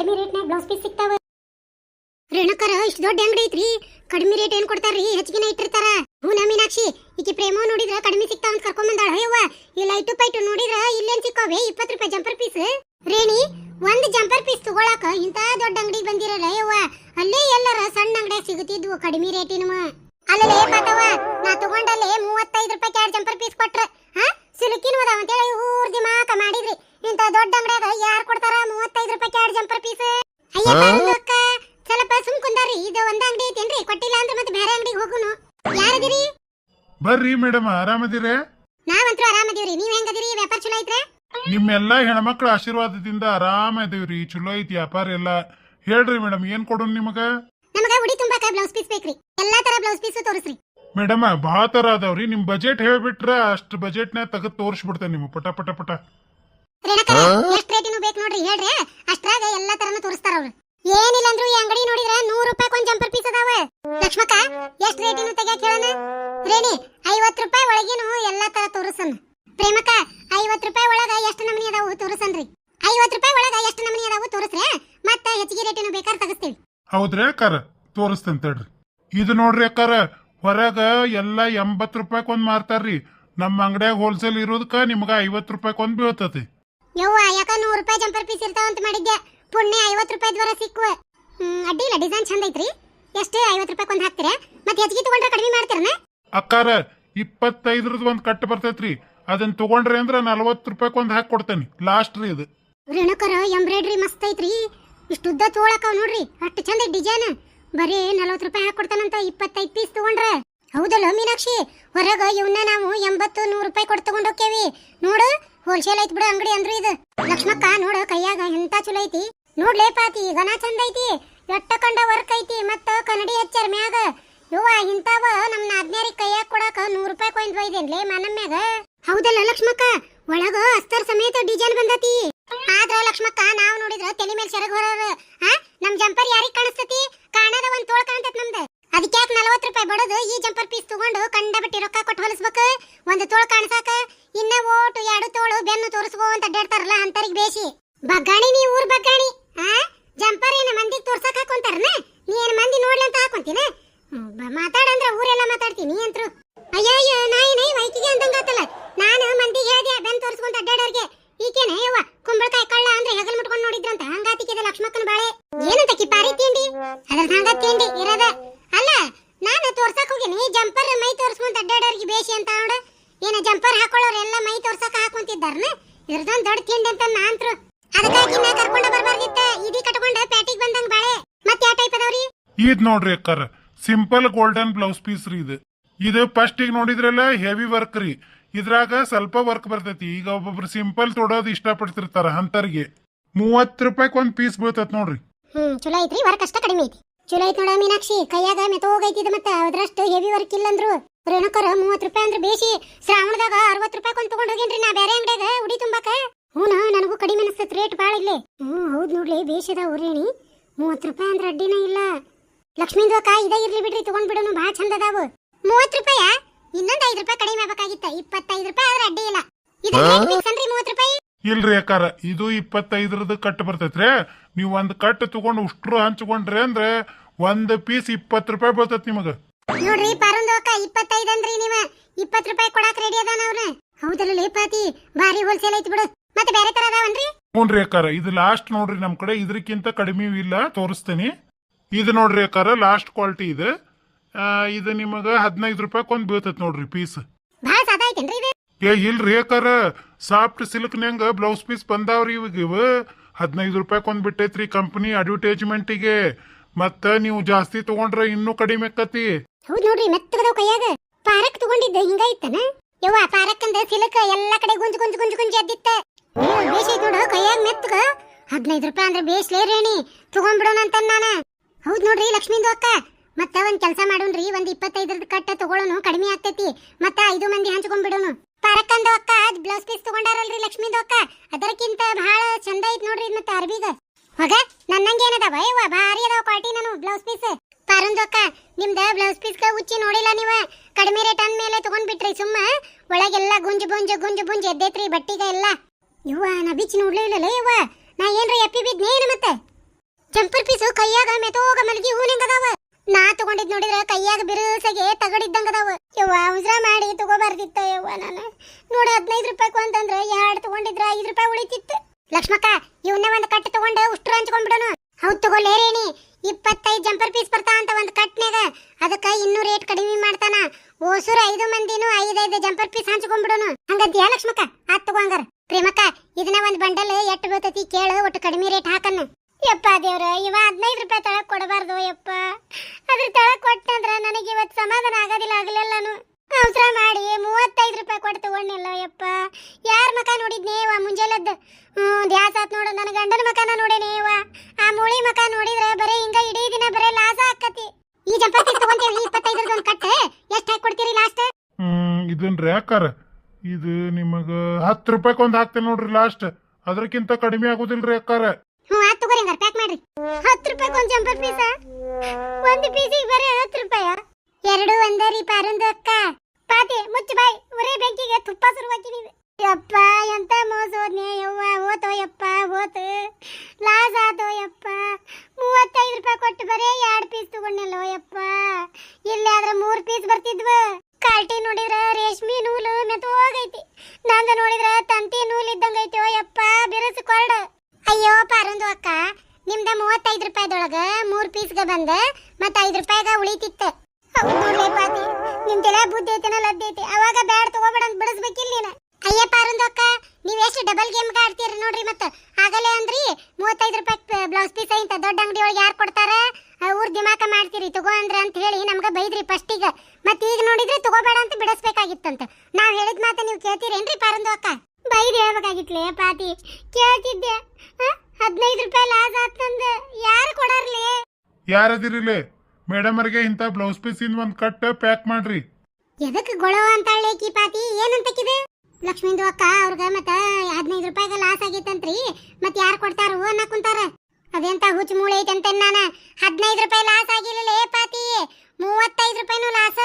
ಕಡಿಮೆ ರೇಟ್ನಾಗ blouse piece ಸಿಗ್ತಾವ. ರೇಣಕರ ಇಷ್ಟು ದೊಡ್ಡ ಅಂಗಡಿ ಐತ್ರಿ. ಕಡಿಮೆ ರೇಟ್ ಏನ್ ಕೊಡ್ತಾರ್ರಿ? ಹೆಚ್ಚಿಗೆನ ಇಟ್ಟಿರ್ತಾರ. ಹ್ಞೂ ಮೀನಾಕ್ಷಿ, ಈಕಿ ಪ್ರೇಮ ನೋಡಿದ್ರ ಕಡಿಮೆ ಸಿಗ್ತಾವ ಅಂತ ಕರ್ಕೊಂಡ್ ಬಂದಾಳ ಅಯ್ಯವ್ವ ಈ ಲೈಟು ಪೈಟು ನೋಡಿದ್ರ ಇಲ್ಲೇನ್ ಸಿಕ್ಕಾವೆ? ಇಪ್ಪತ್ತು ರೂಪಾಯಿ ಜಂಪರ್ ಪೀಸ್ ರೇಣಿ, ಒಂದ್ ಜಂಪರ್ ಪೀಸ್ ತಗೊಳಕ ಇಂತ ದೊಡ್ಡ ಅಂಗಡಿ ಬಂದಿರಲ್ಲ ಅಯ್ಯವ್ವ ಅಲ್ಲೇ ಎಲ್ಲರ ಸಣ್ಣ ಅಂಗಡಿಯಾಗ ಸಿಗುತ್ತಿದ್ವು ಕಡಿಮೆ ರೇಟಿನವ ಅಲ್ಲೇ ಪಾತವ ನಾ ತಗೊಂಡಲ್ಲೇ ಮೂವತ್ತೈದು ರೂಪಾಯಿ ಎರಡು ಜಂಪರ್ ಪೀಸ್ ಕೊಟ್ರ ಹಾ ಸಿಲುಕಿನ ಅದಾವ ಅಂತೇಳಿ ಊರ್ ದಿಮಾಕ ಮಾಡಿದ್ರಿ ಇಂತ ದೊಡ್ಡ ಅಂಗಡಿಯಾಗ ಯಾರು ಕೊಡ್ತಾರ ಮೂವತ್ತೈದು ರೂಪಾಯಿ ಎರಡು ಜಂಪರ್ ಪೀಸ್ ಅಯ್ಯ ಕಾರಂದಕ್ಕ, ಸ್ವಲ್ಪ ಸುಮ್ ಕುಂದಾರಿ ಇದು ಒಂದ ಅಂಗಡಿ ಐತೇನ್ರಿ ಅಂದ್ರೆ ಮತ್ತೆ ಬೇರೆ ಅಂಗಡಿಗೆ ಹೋಗುನು. ಯಾರದಿರಿ? ಬರ್ರಿ ಮೇಡಮ್ ಆರಾಮದಿರೇ? ನಾವಂತೂ ಆರಾಮದೀವ್ರಿ. ನೀವ್ ಹೆಂಗದಿರಿ? ವ್ಯಾಪಾರ ಚಲೋ ಐತ್ರಿ? ನಿಮ್ಮೆಲ್ಲ ಹೆಣ್ಮಕ್ಳ ಆಶೀರ್ವಾದದಿಂದ ಆರಾಮ ಇದೀವ್ರಿ ಚಲೋ ಐತಿ ವ್ಯಾಪಾರ ಎಲ್ಲ. ಹೇಳ್ರಿ ಮೇಡಮ್ ಏನ್ ಕೊಡೋಣ ನಿಮಗ? ನಮಗ ಉಡಿ ತುಂಬಾಕ ಬ್ಲೌಸ್ ಪೀಸ್ ಬೇಕ್ರಿ. ಎಲ್ಲಾ ತರ ಬ್ಲೌಸ್ ಪೀಸ್ ತೋರಿಸ್ರಿ. ಮೇಡಮ್ ಭಾಳ ತರ ಅದಾವ್ರಿ. ನಿಮ್ ಬಜೆಟ್ ಹೇಳ್ಬಿಟ್ರ ಅಷ್ಟ್ ಬಜೆಟ್ನ ತೆಗೆದು ತೋರಿಸ್ಬಿಡ್ತೇನೆ ನಿಮ್ಗೆ. ಪಟ ಪಟ ಪಟ. ರೇಣಕ ಎಷ್ಟ್ ರೇಟಿನೂ ಬೇಕು ನೋಡ್ರಿ. ಹೇಳ್ರಿ. ಅಷ್ಟ್ರಾಗ ಎಲ್ಲಾ ತರನು ತೋರಿಸ್ತಾರ ಅವ್ರು. ಏನಿಲ್ಲ ಅಂದ್ರು ಈ ಅಂಗಡಿ ನೋಡಿದ್ರ ನೂರು ರೂಪಾಯಿ ಒಂದ್ ಜಂಪರ್ ಪೀಸ್ ಅದಾವ. ಲಕ್ಷ್ಮಕ್ಕ ಎಷ್ಟ್ ರೇಟಿನ ತೆಗ್ಯಾಕ ಹೇಳನ ರೇಣಿ ಐವತ್ ರೂಪಾಯಿ ಒಳಗಿನ ಎಲ್ಲಾ ತರ ತೋರಿಸನ್. ಪ್ರೇಮಕ್ಕ ಐವತ್ ರೂಪಾಯಿ ಒಳಗ ಎಷ್ಟ್ ನಮನಿ ಅದಾವು ತೋರಿಸನ್ರಿ. ಐವತ್ ರೂಪಾಯಿ ಒಳಗ ಎಷ್ಟ್ ನಮನಿ ಅದಾವು ತೋರಿಸ್ರಿ ಮತ್ತ ಹೆಚ್ಚಿಗೆ ರೇಟಿನ ಬೇಕಾದ್ರೆ ತಗಸ್ತೀವಿ. ಹೌದ್ರಿ ಅಕ್ಕಾರ? ತೋರಿಸ್ತೇನೆ ತಡ್ರಿ. ಇದು ನೋಡ್ರಿ ಅಕ್ಕಾರ ಹೊರಗ ಎಲ್ಲ ಎಂಬತ್ ರೂಪಾಯಿಕ್ ಒಂದ್ ಮಾರ್ತಾರ್ರಿ. ನಮ್ಮ ಅಂಗಡಿಯಾಗ ಹೋಲ್ಸೇಲ್ ಇರೋದಕ್ಕ ನಿಮ್ಗ ಐವತ್ ರೂಪಾಯಿಕ್ ಒಂದ್ ಬೀಳ್ತತಿ. ಯವ್ವ ಯಾಕ ನೂರ್ ರೂಪಾಯಿ ಜಂಪರ್ ಪೀಸ್ ಇರ್ತಾವ ಅಂತ ಮಾಡಿದ್ದೆ ಪುಣ್ಯ ಐವತ್ತು ರೂಪಾಯಿ ದ್ವರ ಸಿಕ್ಕುವ. ಅಡ್ಡಿ ಇಲ್ಲ ಡಿಸೈನ್ ಚಂದ ಐತ್ರಿ. ಎಷ್ಟು ಐವತ್ತು ರೂಪಾಯಿ ಒಂದು ಹಾಕ್ತೀರಾ? ಮತ್ತೆ ಹೆಚ್ಚಿಗೆ ತಗೊಂಡ್ರೆ ಕಡಿಮೆ ಮಾಡ್ತೀರನ? ಅಕ್ಕಾರ ಇಪ್ಪತ್ತೈದ್ರದ್ದು ಒಂದ್ ಕಟ್ಟು ಬರ್ತೈತ್ರಿ. ಅದನ್ನ ತಗೊಂಡ್ರಿ ಅಂದ್ರೆ ನಲವತ್ತು ರೂಪಾಯಿ ಒಂದ್ ಹಾಕಿ ಕೊಡ್ತೇನೆ. ಲಾಸ್ಟ್ ರೀ ಇದು. ರೇಣುಕರ ಎಂಬ್ರಾಯ್ಡ್ರಿ ಮಸ್ತ್ ಐತ್ರಿ. ಇಷ್ಟು ಉದ್ದ ತೋಳಕವ್ ನೋಡ್ರಿ. ಅಷ್ಟು ಚಂದ ಡಿಸೈನ್ ಬರೀ ನಲ್ವತ್ತು ರೂಪಾಯಿ ಹಾಕಿ ಕೊಡ್ತಾನಂತ ಇಪ್ಪತ್ತೈದು ಪೀಸ್ ತಗೊಂಡ್ರ. ಹೌದಲ್ಲ ಮೀನಾಕ್ಷಿ? ಹೊರಗ ಇವನ್ನ ನಾವು ಎಂಬತ್ತು ನೂರು ರೂಪಾಯಿ ಕೊಟ್ಟು ತಗೊಂಡ್ ಹೋಕ್ಕೇವಿ. ನೋಡು ಹೋಲ್ಸೇಲ್ ಐತ್ ಬಿಡು ಅಂಗಡಿ ಅಂದ್ರು ಇದು. ಲಕ್ಷ್ಮಕ್ಕ ನೋಡು ಕೈಯಾಗ ಎಂತ ಚಲೋ ಐತಿ. ನೋಡ್ಲೇ ಪಾತಿ ಗನ ಚಂದ ಐತಿ, ಎಟ್ಟ ಕಂಡ ವರ್ಕ್ ಐತಿ, ಮತ್ತ ಕನ್ನಡಿ ಹಚ್ಚರ್ ಮ್ಯಾಗ. ಯವ್ವ ಇಂತಾವ ನಮ್ಮ ನಾದ್ನೇರಿ ಕೈಯಾಗ ಕೊಡಾಕ ನೂರು ರೂಪಾಯಿ ಕೊಯ್ದು ಒಯ್ದೇನ್ಲೇ ಮನಮ್ಯಾಗ ಹೌದಲ್ಲ ಲಕ್ಷ್ಮಕ್ಕ? ಒಳಗ ಅಸ್ತರ್ ಸಮೇತ ಡಿಸೈನ್ ಬಂದತಿ. ಆದ್ರ ಲಕ್ಷ್ಮಕ್ಕ, ನಾವು ನೋಡಿದ್ರ ತಲೆ ಮೇಲೆ ಸೆರಗ ಹೊರರ ಹಾ ನಮ್ ಜಂಪರ್ ಯಾರಿಗ್ ಕಾಣಿಸ್ತತಿ? ಕಾಣದ ಒಂದ್ ತೋಳ ಕಾಣ್ತತ್ ನಮ್ದು. ಅದಕ್ಕೆ ನಲವತ್ತು ರೂಪಾಯಿ ಬಡದು ಈ ಜಂಪರ್ ಪೀಸ್ ತಗೊಂಡು ಕಂಡ ಬಟ್ಟಿ ರೊಕ್ಕ ಕೊಟ್ಟು ಹೊಲಿಸ್ಬೇಕು? ಒಂದು ತೋಳು ಕಾಣಿಸಾಕ? ಇನ್ನ ಓಟು ಎರಡು ತೋಳು ಬೆನ್ನು ತೋರಿಸ್ಕೋ ಅಂತ ಅಡ್ಡಾಡ್ತಾರಲ್ಲ ಅಂತರಿಗೆ ಬೇಸಿ ಬಗ್ಗಾಣಿ ನೀ ಊರ್ ಬಗ್ಗಾಣಿ. ಜಂಪರ್ ಏನ ಮಂದಿಗೆ ತೋರ್ಸಕ್ ಹಾಕೊಂತಾರನ? ನೀ ಏನ್ ಮಂದಿ ನೋಡ್ಲಿ ಅಂತ ಹಾಕೊಂತೀನ? ಮಾತಾಡಂದ್ರ ಊರೆಲ್ಲ ಮಾತಾಡ್ತೀನಿ ಅಂತ್ರು. ಅಯ್ಯೋ ನಾಯಿ ನಾಯಿ, ವೈಕಿಗೆ ಅಂದಂಗಾತಲ್ಲ ನಾನು ಮಂದಿಗೆ ಹೇಳ್ದೆ, ಬೆನ್ ತೋರ್ಸ್ಕೊಂತ ಅಡ್ಡಾಡೋರ್ಗೆ. ಈಕೇನೆ, ಯವ್ವ, ಕುಂಬಳಕಾಯಿ ಕಳ್ಳ ಅಂದ್ರೆ ಹೆಗಲ್ ಮುಟ್ಕೊಂಡು ನೋಡಿದ್ರಂತ. ಹಂಗಾತಿಕ್ಕಿದೆ ಲಕ್ಷ್ಮಕ್ಕನ ಬಾಳೆ. ಏನಂತ ಕಿಪಾರಿ ತಿಂಡಿ? ಅದ್ರ ಹಂಗ ತಿಂಡಿ ಇರದ. ಅಲ್ಲ, ನಾನು ತೋರ್ಸಕ್ ಹೋಗಿನಿ ಜಂಪರ್ ಮೈ ತೋರ್ಸ್ಕೊಂತ ಅಡ್ಡಾಡೋರ್ಗೆ ಬೇಸಿ ಅಂತ ನೋಡು. ಏನ ಜಂಪರ್ ಹಾಕೊಳ್ಳೋರೆಲ್ಲ ಮೈ ತೋರ್ಸಕ್ ಹಾಕೊಂತಿದ್ದಾರನ? ಇದ್ರದೊಂದ್ ದೊಡ್ಡ ತಿಂಡಿ ಅಂತ ನಾಂತ್ರು ಅದಕ್ಕಾಗಿ ನಾ ಕರ್ಕೊಂಡ ಬರ್ಬಾರ್ದಿತ್ತ. ಇದಿ ಕಟ್ಕೊಂಡ ಪ್ಯಾಟಿಗ್ ಬಂದಂಗ ಬಾಳೆ. ಮತ್ತೆ ಯಾವ ಟೈಪ್ ಅದಾವ್ರಿ? ಇದ್ ನೋಡ್ರಿ ಅಕ್ಕಾರ. ಸಿಂಪಲ್ ಗೋಲ್ಡನ್ ಬ್ಲೌಸ್ ಪೀಸ್ ರೀ ಇದು. ಇದು ಫಸ್ಟ್ ಈಗ ನೋಡಿದ್ರಲ್ಲ ಹೆವಿ ವರ್ಕ್ ರೀ. ಇದ್ರಾಗ ಸ್ವಲ್ಪ ವರ್ಕ್ ಬರ್ತೈತಿ. ಈಗ ಒಬ್ಬೊಬ್ರು ಸಿಂಪಲ್ ತೊಡೋದು ಇಷ್ಟಪಡ್ತಿರ್ತಾರ ಅಂತರ್ಗೆ. ಮೂವತ್ ರೂಪಾಯಿಗೆ ಒಂದ್ ಪೀಸ್ ಬೀಳ್ತೈತ್ ನೋಡ್ರಿ. ಹ್ಮ್ ಚಲೋ ಐತ್ರಿ. ವರ್ಕ್ ಅಷ್ಟ ಕಡಿಮೆ ಐತಿ. ಚಲೋ ಐತ್ ನೋಡ ಮೀನಾಕ್ಷಿ. ಕೈಯಾಗ ಮೆತೋಗೈತಿದ ಮತ್ತ. ಅದ್ರಷ್ಟು ಹೆವಿ ವರ್ಕ್ ಇಲ್ಲ ಅಂದ್ರು ರೇಣುಕರ ಮೂವತ್ ರೂಪಾಯಿ ಅಂದ್ರೆ ಬೇಸಿ ಶ್ರಾವಣದಾಗ ಅರವತ್ ರೂಪಾಯಿ ಕೊಂಡ್ ತಗೊಂಡ್ ಹೋಗೇನ್ರಿ ನಾ ಬೇರೆ ಅಂಗಡಿಯಾಗ ಉಡಿ ತುಂಬಾಕ. ಹೂನ ನನಗೂ ಕಡಿಮೆ ಅನಿಸ್ತತ್ ರೇಟ್ ಬಾಳ ಇಲ್ಲೇ. ಹ್ಮ್ ಹೌದ್ ನೋಡ್ಲಿ ಬೇಸಿ ಅದಾವ ರೇಣಿ ಮೂವತ್ ರೂಪಾಯಿ ಅಂದ್ರೆ ಅಡ್ಡಿನ ಇಲ್ಲ. ಲಕ್ಷ್ಮೀಂದು ಅಕ್ಕ ಇದೇ ಇರ್ಲಿ ಬಿಡ್ರಿ ತಗೊಂಡ್ ಬಿಡೋನು ಭಾಳ ಚಂದ ಅದಾವು. ಮೂವತ್ ರೂಪಾಯ? ಇನ್ನೊಂದು ಐದ್ ರೂಪಾಯಿ ಕಡಿಮೆ ಆಗ್ಬೇಕಾಗಿತ್ತ? ಇಪ್ಪತ್ತೈದು ರೂಪಾಯಿ ಆದ್ರೆ ಅಡ್ಡಿ ಇಲ್ಲ. ಇದು ಫಿಕ್ಸ್ ಅನ್ರಿ ಮೂವತ್ ರೂಪಾಯಿ? ಇಲ್ರಿ ಅಕ್ಕಾರ ಇದು ಇಪ್ಪತ್ತೈದರದ್ದು ಕಟ್ ಬರ್ತೈತ್ರಿ. ನೀವು ಒಂದ್ ಕಟ್ ತಗೊಂಡು ಉಷ್ಟ್ರು ಹಂಚ್ಕೊಂಡ್ರಿ ಅಂದ್ರೆ ಒಂದ್ ಪೀಸ್ ಇಪ್ಪತ್ ರೂಪಾಯಿ ಬೀಳ್ತೈತ್ ನಿಮಗ. ನೋಡ್ರಿ ಪಾರೊಂದು ಅಕ್ಕ ಇಪ್ಪತ್ತೈದು ಅಂದ್ರಿ ನೀವ. ಇಪ್ಪತ್ ರೂಪಾಯಿ ಕೊಡಾಕ ರೆಡಿ ಅದಾನ ಅವ್ರ. ಹೌದಲ್ಲ ಲೇಪಾತಿ ಭಾರಿ ಹೋಲ್ಸೇಲ್ ಐತಿ ಬಿಡು. ಮತ್ತೆ ಬೇರೆ ತರ ಅದಾವನ್ರಿ? ಹ್ಞೂನ್ರಿ ಅಕ್ಕಾರ ಇದು ಲಾಸ್ಟ್ ನೋಡ್ರಿ ನಮ್ ಕಡೆ ಇದಕ್ಕಿಂತ ಕಡಿಮೆ ಇಲ್ಲ ತೋರಿಸ್ತೀನಿ. ಇದು ನೋಡ್ರಿ ಅಕ್ಕಾರ ಲಾಸ್ಟ್ ಕ್ವಾಲಿಟಿ ಇದು. ಆ, ಇದು ನಿಮಗ ಹದಿನೈದು ರೂಪಾಯಿ ಒಂದ್ ಬೀಳ್ತೈತ್ ನೋಡ್ರಿ ಪೀಸ್ ಭಾಳ ಸಾದಾ ಐತೇನ್ರಿ ಇದು? ಏ ಇಲ್ರಿ ಅಕ್ಕಾರ ಸಾಫ್ಟ್ ಸಿಲ್ಕ್ನ್ಯಾಂಗ ಬ್ಲೌಸ್ ಪೀಸ್ ಬಂದಾವ್ರಿ ಇವಾಗ ಇವ. ಹದಿನೈದು ರೂಪಾಯಿ ಒಂದ್ ಬಿಟ್ಟೈತ್ರಿ ಕಂಪನಿ ಅಡ್ವರ್ಟೈಸ್ಮೆಂಟಿಗೆ ಮತ್ತ ನೀವು ಜಾಸ್ತಿ ತಗೊಂಡ್ರೆ ಇನ್ನೂ ಕಡಿಮೆ ಆಕತಿ. ಹೌದ್ ನೋಡ್ರಿ ಮೆತ್ತಗದವ್ ಕೈಯಾಗ. ಪಾರಕ್ ತಗೊಂಡಿದ್ದ ಹಿಂಗ ಇತ್ತನ ಯವ್ವ ಪಾರಕ್ ಅಂದ್ರೆ ಸಿಲಕ ಎಲ್ಲಾ ಕಡೆ ಗುಂಜ್ ಗುಂಜ್ ಗುಂಜ್ ಗುಂಜ್ ಎದ್ದಿತ್ತ. ಹದಿನೈದು ರೂಪಾಯಿ ಅಂದ್ರೆ ಬೇಸ್ಲೇ ರೇಣಿ ತಗೊಂಡ್ಬಿಡೋಣ ಅಂತ ನಾನ. ಹೌದ್ ನೋಡ್ರಿ, ಲಕ್ಷ್ಮೀಂದು ಅಕ್ಕ. ಮತ್ತ ಒಂದ್ ಕೆಲಸ ಮಾಡೋಣ್ರಿ, ಒಂದ್ ಇಪ್ಪತ್ತೈದರದ್ದು ಕಟ್ಟ ತಗೊಳ್ಳೋನು ಕಡಿಮೆ ಆಗ್ತೈತಿ. ಮತ್ತ ಐದು ಮಂದಿ ಹಂಚ್ಕೊಂಡ್ಬಿಡೋನು. ಪಾರಕ್ಕಂದ ಅಕ್ಕ, ಅದ್ ಬ್ಲೌಸ್ ಪೀಸ್ ತಗೊಂಡಾರಲ್ರಿ ಲಕ್ಷ್ಮೀಂದು ಅಕ್ಕ. ಅದಕ್ಕಿಂತ ಬಹಳ ಚಂದ ಐತ್ ನೋಡ್ರಿ ಇದ್ ಮತ್ತೆ ಅರ್ಬಿಗ. ಹೊಗ, ನನ್ನಂಗೆ ಏನದಾವ? ಯವ್ವ, ಭಾರಿ ಅದಾವ ಕ್ವಾಲಿಟಿ ನಾನು, ಬ್ಲೌಸ್ ಪೀಸ್. ಪಾರಂದು ಅಕ್ಕ, ನಿಮ್ದ ಬ್ಲೌಸ್ ಪೀಸ್ ಉಚ್ಚಿ ನೋಡಿಲ್ಲ ನೀವು? ಕಡಿಮೆ ರೇಟ್ ಅಂದ್ಮೇಲೆ ತಗೊಂಡ್ಬಿಟ್ರಿ ಸುಮ್ಮ. ಒಳಗೆಲ್ಲ ಗುಂಜು ಗುಂಜು ಗುಂಜು ಗುಂಜು ಎದ್ದೈತ್ರಿ ಬಟ್ಟಿಗೆ ಎಲ್ಲ. ಇವ್ವ ನಾ ಬಿಚ್ಚಿ ನೋಡ್ಲೇ ಯವ್ವ. ನಾ ಏನ್ರ ಎಪ್ಪಿ ಬಿದ್ನೇನು ಮತ್ತೆ? ಜಂಪರ್ ಪೀಸು ಕೈಯಾಗ ಮೆತೋಗ ಮಲಗಿ ಹೂನಿಂಗ್ ಅದಾವ. ನಾ ತಗೊಂಡಿದ್ ನೋಡಿದ್ರ ಕೈಯಾಗ ಬಿರುಸಗೆ ತಗಡಿದ್ದಂಗ ಅದಾವ ಯವ್ವ ಉಜ್ರ ಮಾಡಿ ತಗೋಬಾರ್ದಿತ್ತ ಯವ್ವ ನಾನು? ನೋಡಿ ಹದಿನೈದು ರೂಪಾಯಿ ಅಂತಂದ್ರ ಎರಡ್ ತಗೊಂಡಿದ್ರ ಐದು ರೂಪಾಯಿ ಉಳಿತಿತ್ತು. ಲಕ್ಷ್ಮಕ್ಕ ಇವನ್ನ ಒಂದ್ ಕಟ್ ತಗೊಂಡ ಉಷ್ಟ್ರ ಹಂಚ್ಕೊಂಡ್ಬಿಡೋನು. ಹೌದ್ ತಗೊಳ್ಳೇ ರೇಣಿ, ಇಪ್ಪತ್ತೈದು ಜಂಪರ್ ಪೀಸ್ ಬರ್ತಾ ಅಂತ ಒಂದ್ ಕಟ್ನ್ಯಾಗ. ಅದಕ್ಕ ಇನ್ನೂ ರೇಟ್ ಕಡಿಮೆ ಮಾಡ್ತಾನ. ಓಸೂರ್ ಐದು ಮಂದಿನೂ ಐದೈದು ಜಂಪರ್ ಪೀಸ್ ಹಂಚ್ಕೊಂಡ್ಬಿಡೋನು. ಹಂಗದ್ಯಾ ಲಕ್ಷ್ಮಕ್ಕ? ಆತ್ ತಗೋ ಪ್ರೇಮಕ್ಕ, ಇದನ್ನ ಒಂದ್ ಬಂಡಲ್ ಎಟ್ಟು ಬೀಳ್ತೈತಿ ಕೇಳು, ಒಟ್ಟು ಕಡಿಮೆ ರೇಟ್ ಹಾಕನ್ನ ಯಪ್ಪ ದೇವ್ರ, ಇವ ಹದಿನೈದು ರೂಪಾಯಿ ತಳಕ್ ಕೊಡಬಾರ್ದು, ಯಪ್ಪ. ಅದ್ರ ತಳಕ್ ಕೊಟ್ಟಂದ್ರ ನನಗೆ ಇವತ್ತು ಸಮಾಧಾನ ಆಗೋದಿಲ್ಲ ಆಗಲಿಲ್ಲನು. ಅವಸರ ಮಾಡಿ ಮೂವತ್ತೈದು ರೂಪಾಯಿ ಕೊಟ್ಟು ತಗೊಂಡಿಲ್ಲ, ಯಪ್ಪ. ಯಾರ ಮಕ ನೋಡಿದ್ನೇವ ಮುಂಜಾಲದ್ದು ಹ್ಮ್, ದ್ಯಾಸ ಆತ್ ನೋಡು ನನ್ನ ಗಂಡನ ಮಕನ ನೋಡೇನೇವ ಆ ಮೂಳಿ ಮಕ ನೋಡಿದ್ರೆ ಬರೀ ಹಿಂಗ ಇಡೀ ದಿನ ಬರೇ ಲಾಸ ಆಕತಿ. ಈ ಜಂಪತಿ ತಗೊಂತೀವಿ ಇಪ್ಪತ್ತೈದರದ್ದು ಒಂದು ಕಟ್ಟೆ? ಎಷ್ಟು ಹಾಕಿ ಕೊಡ್ತೀರಿ ಲಾಸ್ಟ್? ಹ್ಮ್ ಇದನ್ ಯಾಕಾರ ಇದು ನಿಮಗ ಹತ್ತು ರೂಪಾಯಿಗೆ ಒಂದ್ ಹಾಕ್ತೇನೆ ನೋಡ್ರಿ ಲಾಸ್ಟ್ ಅದಕ್ಕಿಂತ ಕಡಿಮೆ ಆಗುದಿಲ್ರಿ ಅಕ್ಕಾರ. ಹ್ಞೂ, ಆತ್ ತಗೋರಿ ಹಂಗಾರೆ ಪ್ಯಾಕ್ ಮಾಡ್ರಿ. ಹತ್ತು ರೂಪಾಯಿ ಒಂದು ಜಂಪರ್ ಪೀಸ ಒಂದು ಪೀಸಿಗೆ ಬರೀ ಹತ್ತು ರೂಪಾಯ? ಎರಡು ಒಂದರಿ ಪಾರೊಂದು ಅಕ್ಕ. ಪಾತಿ, ಮುಚ್ಚು ಬಾಯ್. ಒರೇ ಬೆಂಕಿಗೆ ತುಪ್ಪ ಸುರುವಾಕಿ ನೀವು. ಯಪ್ಪ, ಎಂತ ಮೋಸ ಹೋದ್ನೆ ಯವ್ವ ಹೋತೋ ಯಪ್ಪ ಹೋತು ಲಾಸ್ ಆತೋ ಯಪ್ಪ ಮೂವತ್ತೈದು ರೂಪಾಯಿ ಕೊಟ್ಟು ಬರೀ ಎರಡು ಪೀಸ್ ತಗೊಂಡಲ್ಲೋ ಯಪ್ಪ ಇಲ್ಲಿ ಆದ್ರೆ ಮೂರು ಪೀಸ್ ಬರ್ತಿದ್ವು ಕಾಲ್ಟಿ ನೋಡಿದ್ರ ರೇಷ್ಮೆ ನೂಲು ಮೆತ್ತೋಗೈತಿ ನಂದು ನೋಡಿದ್ರ ತಂತಿ ನೂಲು ಇದ್ದಂಗೈತಿ ಯಪ್ಪ ಬಿರುಸು ಕೊರಡು ಅಯ್ಯೋ ಪಾರೊಂದು ಅಕ್ಕ ನಿಮ್ದ ಮೂವತ್ತೈದು ರೂಪಾಯಿದೊಳಗ ಮೂರ್ ಪೀಸ್ಗೆ ಬಂದ ಮತ್ತ ಐದು ರೂಪಾಯಿಗ ಉಳಿತಿತ್ತ. ಹೌದ್ ಪಾತಿ ನಿಮ್ ಬುದ್ಧಿ ಐತೆನ ಲದ್ದಿ ಐತಿ. ಅವಾಗ ಬ್ಯಾಡ್ ತಗೋಬೇಡ ಅಂತ ಬಿಡಿಸ್ಬೇಕಿಲ್ಲ ನೀನ. ಅಯ್ಯ ಪಾರೊಂದು ಅಕ್ಕ ನೀವ್ ಎಷ್ಟು ಡಬಲ್ ಗೇಮ್ ಆಡ್ತೀರಿ ನೋಡ್ರಿ ಮತ್ತ. ಆಗಲೇ ಅಂದ್ರಿ, ಮೂವತ್ತೈದು ರೂಪಾಯಿ ಬ್ಲೌಸ್ ಪೀಸ್ ಇಂತ ದೊಡ್ಡ ಅಂಗಡಿ ಒಳಗೆ ಯಾರು ಕೊಡ್ತಾರ? ಊರ್ ದಿಮಾಕ ಮಾಡ್ತೀರಿ, ತಗೋ ಅಂದ್ರ ಅಂತ ಹೇಳಿ ನಮ್ಗ ಬೈದ್ರಿ ಫಸ್ಟಿಗ ಮತ್ತೆ ಈಗ ನೋಡಿದ್ರೆ ತಗೋಬೇಡ ಅಂತ ಬಿಡಿಸ್ಬೇಕಾಗಿತ್ತಂತ. ನಾವ್ ಹೇಳಿದ ಮಾತ ನೀವು ಕೇಳ್ತೀರೇನ್ರಿ ಪಾರೊಂದು ಅಕ್ಕ ಬೈದ್ ಹೇಳ್ಬೇಕಾಗಿತ್ಲೇ ಪಾತಿ. ಕೇಳ್ತಿದ್ದೆ. ಹದಿನೈದು ರೂಪಾಯಿ ಲಾಸ್ ಆತಂದ ಯಾರು ಕೊಡಾರ್ಲಿ? ಯಾರದಿರಿಲೆ? ಮೇಡಮ್ ಅವ್ರಿಗೆ ಇಂಥ ಬ್ಲೌಸ್ ಪೀಸ್ ಇಂದ ಒಂದು ಕಟ್ ಪ್ಯಾಕ್ ಮಾಡ್ರಿ. ಎದಕ್ ಗೊಳವ ಅಂತಾಳೆ ಕಿ ಏನಂತ ಏನಂತಕ್ಕಿದೆ ಲಕ್ಷ್ಮೀಂದು ಅಕ್ಕ ಅವ್ರಿಗೆ ಮತ್ತ ಹದಿನೈದು ರೂಪಾಯಿಗೆ ಲಾಸ್ ಆಗೈತಂತ್ರಿ ಮತ್ ಯಾರು ಕೊಡ್ತಾರು ಅನ್ನ ಕುಂತಾರ. ಅದೆಂತ ಹುಚ್ಚ ಮೂಳೆ ಐತಂತ ನಾನ? ಹದಿನೈದು ರೂಪಾಯಿ ಲಾಸ್ ಆಗಿಲ್ಲ ಪಾತಿ? ಮೂವತ್ತೈದು ರೂಪಾಯಿನೂ ಲಾಸ್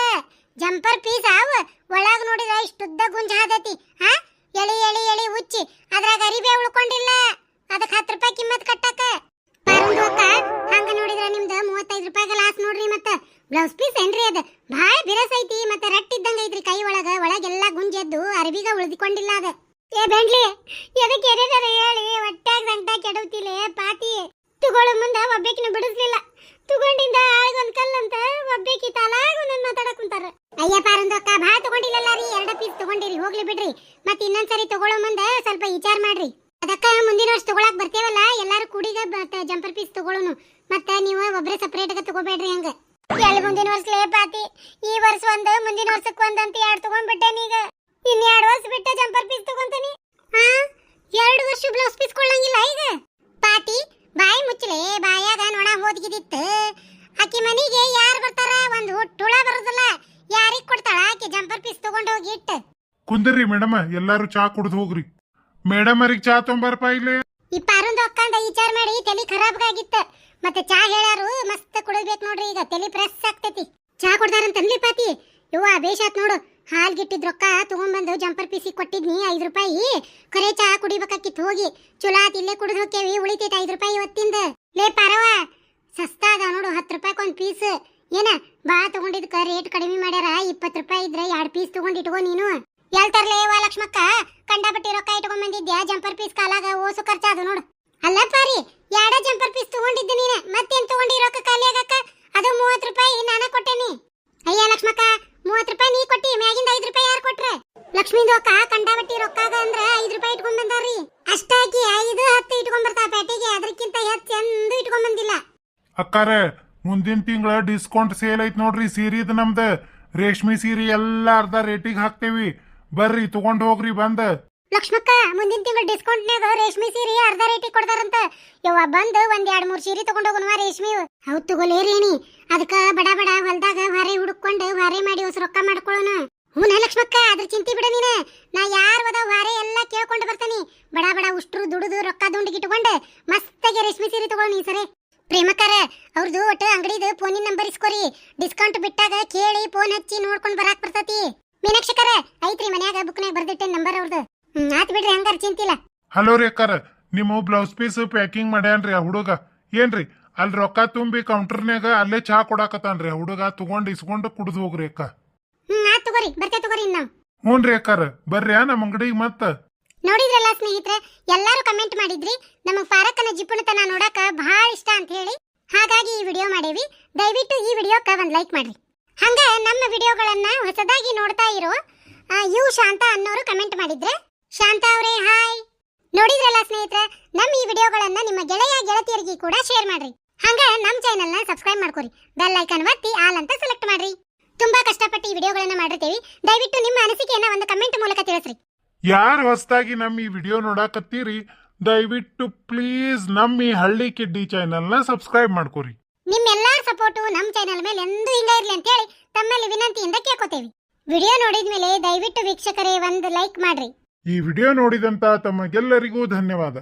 ಜಂಪರ್ ಪೀಸ್ ಅವ ಒಳಗ್ ನೋಡಿದ್ರ ಇಷ್ಟುದ್ದ ಗುಂಜ ಹಾದತಿ ಹಾ ಎಳಿ ಎಳಿ ಎಳಿ ಉಚ್ಚಿ ಅದ್ರಾಗ ಅರಿಬೆ ಉಳ್ಕೊಂಡಿಲ್ಲ. ಅದಕ್ಕೆ ಹತ್ತು ರೂಪಾಯಿ ಕಿಮ್ಮತ್ ಅಕ್ಕ, ಹಂಗ ನಿಮ್ದ ಮೂವತ್ತೈದು ರೂಪಾಯಿಗೆ ಲಾಸ್ ನೋಡ್ರಿ ಮತ್ತ. ಬ್ಲೌಸ್ ಪೀಸ್ ಏನ್ರಿ ಅದ? ಭಾಳ ಬಿರಸ್ ಐತಿ, ಮತ್ತೆ ರಟ್ಟ ಇದ್ದಂಗ ಐತ್ರಿ ಕೈ ಒಳಗ. ಒಳಗೆಲ್ಲ ಗುಂಜೆದ್ದು ಅರಬಿಗ ಉಳಿದಿಕೊಂಡಿಲ್ಲ ಅದ. ಏ ಬೆಂಡ್ಲಿ ಎದಕ್ಕೆ ಎರೆದಾರ ಹೇಳಿ? ಒಟ್ಟಾಗ ಗಂಟ ಕೆಡುತ್ತಿಲ್ಲ ಪಾತಿ. ತಗೊಳ್ಳೋ ಮುಂದ, ಒಬ್ಬೇಕಿನ ಬಿಡಿಸ್ಲಿಲ್ಲ. ತಗೊಂಡಿಂದ ಆಳ್ಗೊಂದ್ ಕಲ್ಲಂತ ಒಬ್ಬೇಕಿ ತಲಾಗ ಒಂದೊಂದ್ ಮಾತಾಡಕ್ ಕುಂತಾರ. ಅಯ್ಯ ಪಾರಂದು ಅಕ್ಕ ಭಾಳ ತಗೊಂಡಿಲ್ಲಲ್ಲ ರೀ, ಎರಡ ಪೀಸ್ ತಗೊಂಡಿರಿ, ಹೋಗ್ಲಿ ಬಿಡ್ರಿ. ಮತ್ತೆ ಇನ್ನೊಂದ್ಸರಿ ತಗೊಳ್ಳೋ ಮುಂದೆ ಸ್ವಲ್ಪ ವಿಚಾರ ಮಾಡ್ರಿ. ಅದಕ್ಕ ಮುಂದಿನ ವರ್ಷ ತಗೊಳಕ್ ಬರ್ತೇವಲ್ಲ, ಎಲ್ಲಾರು ಕೂಡಿಗ ಜಂಪರ್ ಪೀಸ್ ತಗೊಳ್ಳೋನು ಮತ್ತ ನೀವು ಒಬ್ರೇ ಸಪರೇಟ್ ಆಗ ತಗೋಬೇಡ್ರಿ ಹಂಗ. ಎಲ್ಲಿ ಮುಂದಿನ ವರ್ಷ ಲೇ ಪಾತಿ, ಈ ವರ್ಷ ಒಂದ್, ಮುಂದಿನ ವರ್ಷಕ್ಕೆ ಒಂದ್ ಅಂತ ಎರಡು ತಗೊಂಡ್ಬಿಟ್ಟೇನಿ ಈಗ ಇನ್ ಎರಡು ವರ್ಷ ಬಿಟ್ಟ ಜಂಪರ್ ಪೀಸ್ ತಗೊಂತೀನಿ? ಹಾ ಎರಡು ವರ್ಷ ಬ್ಲೌಸ್ ಪೀಸ್ ಕೊಳ್ಳಂಗಿಲ್ಲ ಈಗ. ಪಾತಿ, ಬಾಯಿ ಮುಚ್ಚಲೆ, ಬಾಯಾಗ ನೋಣ ಹೋದ್ಗಿದಿತ್ತು. ಆಕಿ ಮನಿಗೆ ಯಾರು ಬರ್ತಾರ? ಒಂದ್ ಹುಟ್ಟುಳ ಬರೋದಿಲ್ಲ. ಯಾರಿಗ್ ಕೊಡ್ತಾಳ? ಆಕಿ ಜಂಪರ್ ಪೀಸ್ ತಗೊಂಡ್ ಹೋಗಿ ಇಟ್ಟು. ಕುಂದ್ರಿ ಮೇಡಮ್, ಎಲ್ಲಾರು ಚಾ ಕುಡ್ದು ಹೋಗ್ರಿ. ಮೇಡಮ್ ಅವ್ರಿಗೆ ಚಾ ತೊಂಬರ್ಪ ಇಲ್ಲಿ. ಈ ಪಾರೊಂದು ವಿಚಾರ ಮಾಡಿ ತಲೆ ಖರಾಬ್ ಆಗಿತ್ತ ಮತ್ತೆ ಚಾ ಹೇಳಾರು ಮಸ್ತ್ ಕುಡಿಬೇಕು ನೋಡ್ರಿ ಈಗ, ತಲೆ ಪ್ರೆಸ್ ಆಗ್ತೈತಿ. ಚಾ ಕೊಡ್ತಾರಂತನ್ಲಿ ಪಾತಿ. ಯವ್ವ, ಬೇಷಾತ್ ನೋಡು. ಹಾಲ್ ಗಿಟ್ಟಿದ್ ರೊಕ್ಕ ತಗೊಂಡ್ಬಂದು ಜಂಪರ್ ಪೀಸಿ ಕೊಟ್ಟಿದ್ನಿ, ಐದು ರೂಪಾಯಿ. ಕರೆ ಚಾ ಕುಡಿಬೇಕಾಕಿತ್ತು, ಹೋಗಿ. ಚಲೋ ಆತ್, ಇಲ್ಲೇ ಕುಡಿದು ಹೋಕ್ಕೇವಿ, ಉಳಿತೈತೆ, ಐದು ರೂಪಾಯಿ ಇವತ್ತಿಂದ. ಲೇ ಪಾರವ ಸಸ್ತಾ ನೋಡು, ಹತ್ತು ರೂಪಾಯಿ ಒಂದು ಪೀಸ್ ಏನ, ಬಾ ತಗೊಂಡಿದ್ಕ ರೇಟ್ ಕಡಿಮೆ ಮಾಡ್ಯಾರ, ಇಪ್ಪತ್ತು ರೂಪಾಯಿ ಇದ್ರೆ ಎರಡು ಪೀಸ್ ತಗೊಂಡು ನೀನು. ಎಲ್ತರ್ಲೇ ವಾ ಲಕ್ಷ್ಮಕ್ಕ? ಕಂಡಪಟ್ಟಿ ರೊಕ್ಕ ಇಟ್ಕೊಂಡ್ ಬಂದಿದ್ಯಾ? ಜಂಪರ್ ಪೀಸ್ ಕಾಲಾಗ ಓಸು ಖರ್ಚಾದು ನೋಡು. ಅಲ್ಲ ಪಾರಿ ಎರಡ ಜಂಪರ್ ಪೀಸ್ ತಗೊಂಡಿದ್ದೆ ನೀನೆ? ಮತ್ತೇನ್ ತಗೊಂಡಿ ರೊಕ್ಕ ಖಾಲಿ ಆಗಕ್ಕ ಅದು ಮೂವತ್ ರೂಪಾಯಿ ನಾನ ಕೊಟ್ಟೆನಿ ಅಯ್ಯ ಲಕ್ಷ್ಮಕ್ಕ ಮೂವತ್ ರೂಪಾಯಿ ನೀ ಕೊಟ್ಟಿ, ಮ್ಯಾಗಿಂದ ಐದ್ ರೂಪಾಯಿ ಯಾರು ಕೊಟ್ರೆ? ಲಕ್ಷ್ಮೀ ಅಕ್ಕ ಕಂಡಾಬಟ್ಟಿ ರೊಕ್ಕಾಗ ಅಂದ್ರ ಐದ್ ರೂಪಾಯಿ ಇಟ್ಕೊಂಡ್ ಬಂದಾರಿ ಅಷ್ಟಾಗಿ ಐದು, ಹತ್ತು ಇಟ್ಕೊಂಡ್ ಬರ್ತಾವ ಪೇಟೆಗೆ ಅದಕ್ಕಿಂತ ಹೆಚ್ಚು ಎಂದು ಇಟ್ಕೊಂಡ್ ಬಂದಿಲ್ಲ. ಅಕ್ಕಾರ, ಮುಂದಿನ ತಿಂಗಳ ಡಿಸ್ಕೌಂಟ್ ಸೇಲ್ ಐತ್ ನೋಡ್ರಿ, ಸೀರಿದ ನಮ್ದು. ರೇಷ್ಮೆ ಸೀರೆ ಎಲ್ಲ ಅರ್ಧ ರೇಟಿಗೆ ಹಾಕ್ತೇವಿ. ಬರ್ರಿ, ತಗೊಂಡ್ ಹೋಗ್ರಿ, ಬಂದ. ಲಕ್ಷ್ಮಕ್ಕ, ಮುಂದಿನ ತಿಂಗಳು ಡಿಸ್ಕೌಂಟ್ನ್ಯಾಗ ರೇಷ್ಮೆ ಸೀರೆ ಅರ್ಧ ರೇಟಿಗೆ ಕೊಡ್ತಾರಂತ ಯವ್ವ ಬಂದು ಒಂದ್ ಎರಡ್ ಮೂರ್ ಸೀರೆ ತಗೊಂಡ್ ಹೋಗುವ ರೇಷ್ಮೆ. ಅವ್ ತಗೋಲೇ ರೇಣಿ. ಅದಕ್ಕ ಬಡ ಬಡ ಹೊಲ್ದಾಗ ಹೊರೆ ಹುಡುಕೊಂಡು ಹೊರೆ ಮಾಡಿ ಹೊಸ ರೊಕ್ಕ ಮಾಡ್ಕೊಳ್ಳೋಣ ಹೂನ ಲಕ್ಷ್ಮಕ್ಕ, ಅದ್ರ ಚಿಂತೆ ಬಿಡ ನೀನ. ನಾ ಯಾರ್ ಹೋದ ಹೊರೆ ಎಲ್ಲ ಕೇಳ್ಕೊಂಡು ಬರ್ತಾನಿ. ಬಡ ಬಡ ಉಷ್ಟ್ರು ದುಡಿದು ರೊಕ್ಕ ದುಂಡಿಗೆ ಇಟ್ಕೊಂಡು ಮಸ್ತಾಗಿ ರೇಷ್ಮೆ ಸೀರೆ ತಗೊಳ್ಳೋಣ ಈ ಸರಿ. ಪ್ರೇಮಕಾರ ಅವ್ರದ್ದು ಒಟ್ಟು ಅಂಗಡಿದು ಫೋನಿನ ನಂಬರ್ ಇಸ್ಕೊರಿ. ಡಿಸ್ಕೌಂಟ್ ಬಿಟ್ಟಾಗ ಕೇಳಿ ಫೋನ್ ಹಚ್ಚಿ ನೋಡ್ಕೊಂಡು ಬರಾಕ್ ಬರ್ತತಿ. ಮೀನಾಕ್ಷಕರ ಐತ್ರಿ ಮನ್ಯಾಗ ಬುಕ್ನಾಗ ಬರ್ದಿಟ್ಟೆ ನಂಬರ್ ಅವ್ರದ್ದು ಆತ್ ಬಿಡ್ರಿ ಹಂಗಾರ ಚಿಂತಿಲ್ಲ. ಹಲೋ ರೀ ಅಕ್ಕಾರ ನಿಮ್ಮ ಬ್ಲೌಸ್ ಪೀಸ್ ಪ್ಯಾಕಿಂಗ್ ಮಾಡ್ಯಾನ್ರಿ ಆ ಹುಡುಗ. ಏನ್ರಿ ಅಲ್ಲಿ ರೊಕ್ಕ ತುಂಬಿ ಕೌಂಟರ್ನ್ಯಾಗ ಅಲ್ಲೇ ಚಹಾ ಕೊಡಾಕತ್ತಾನ್ರಿ ಆ ಹುಡುಗ ತಗೊಂಡ್ ಇಸ್ಕೊಂಡು ಕುಡ್ದು ಹೋಗ್ರಿ ಅಕ್ಕ. ಹ್ಮ್ ಆತ್ ತಗೋರಿ ಬರ್ತೇ ತಗೋರಿ ಇನ್ನು ಹ್ಞೂ ಹ್ಞೂನ್ರಿ ಅಕ್ಕಾರ ಬರ್ರಿ ನಮ್ಮ ಅಂಗಡಿಗೆ ಮತ್ತ. ನೋಡಿದ್ರಲ್ಲ ಸ್ನೇಹಿತರೆ ಎಲ್ಲರೂ ಕಮೆಂಟ್ ಮಾಡಿದ್ರಿ ನಮಗ್ ಫಾರಕ್ಕನ ಜಿಪುಣತನ ನೋಡಕ ಬಹಳ ಇಷ್ಟ ಅಂತ ಹೇಳಿ. ಹಾಗಾಗಿ ಈ ವಿಡಿಯೋ ಮಾಡೇವಿ. ದಯವಿಟ್ಟು ಈ ವಿಡಿಯೋಕ್ಕ ಒಂದ್ ಲೈಕ್ ಮಾಡ್ರಿ. ಹಂಗ ನಮ್ಮ ವಿಡಿಯೋಗಳನ್ನ ಹೊಸದಾಗಿ ನೋಡ್ತಾ ಇರೋ ಯು ಶಾಂತ ಅನ್ನೋರು ಕಮೆಂಟ್ ಮಾಡಿದ್ರೆ. ಶಾಂತ ಅವರೇ ಹಾಯ್ ನೋಡಿದ್ರಲ್ಲ ಸ್ನೇಹಿತರೆ ನಮ್ಮ ಈ ವಿಡಿಯೋಗಳನ್ನ ನಿಮ್ಮ ಗೆಳೆಯ ಗೆಳತಿಯರಿಗೆ ಕೂಡ ಶೇರ್ ಮಾಡ್ರಿ. ಹಂಗೆ ನಮ್ಮ ಚಾನೆಲ್ನ ಸಬ್ಸ್ಕ್ರೈಬ್ ಮಾಡ್ಕೊರಿ. ಬೆಲ್ ಐಕನ್ ಒತ್ತಿ ಆಲ್ ಅಂತ ಸೆಲೆಕ್ಟ್ ಮಾಡ್ರಿ. ತುಂಬಾ ಕಷ್ಟಪಟ್ಟು ಈ ವಿಡಿಯೋಗಳನ್ನ ಮಾಡಿರ್ತೀವಿ. ದಯವಿಟ್ಟು ನಿಮ್ಮ ಅನಿಸಿಕೆಯನ್ನ ಒಂದು ಕಮೆಂಟ್ ಮೂಲಕ ತಿಳಿಸ್ರಿ. ಯಾರು ಹೊಸದಾಗಿ ನಮ್ಮ ಈ ವಿಡಿಯೋ ನೋಡಾಕತ್ತೀರಿ ದಯವಿಟ್ಟು ಪ್ಲೀಸ್ ನಮ್ಮ ಈ ಹಳ್ಳಿ ಕಿಡ್ಡಿ ಚಾನೆಲ್ನ ಸಬ್ಸ್ಕ್ರೈಬ್ ಮಾಡ್ಕೊರಿ. ನಿಮ್ಮೆಲ್ಲರ ಸಪೋರ್ಟು ನಮ್ಮ ಚಾನೆಲ್ ಮೇಲೆ ಎಂದೂ ಹಿಂಗ ಅಂತ ಹೇಳಿ ತಮ್ಮಲ್ಲಿ ವಿನಂತಿಯಿಂದ ಕೇಳ್ಕೋತೇವೆ. ವಿಡಿಯೋ ನೋಡಿದ ಮೇಲೆ ದಯವಿಟ್ಟು ವೀಕ್ಷಕರೇ ಒಂದು ಲೈಕ್ ಮಾಡ್ರಿ. ಈ ವಿಡಿಯೋ ನೋಡಿದಂತ ತಮಗೆಲ್ಲರಿಗೂ ಧನ್ಯವಾದ.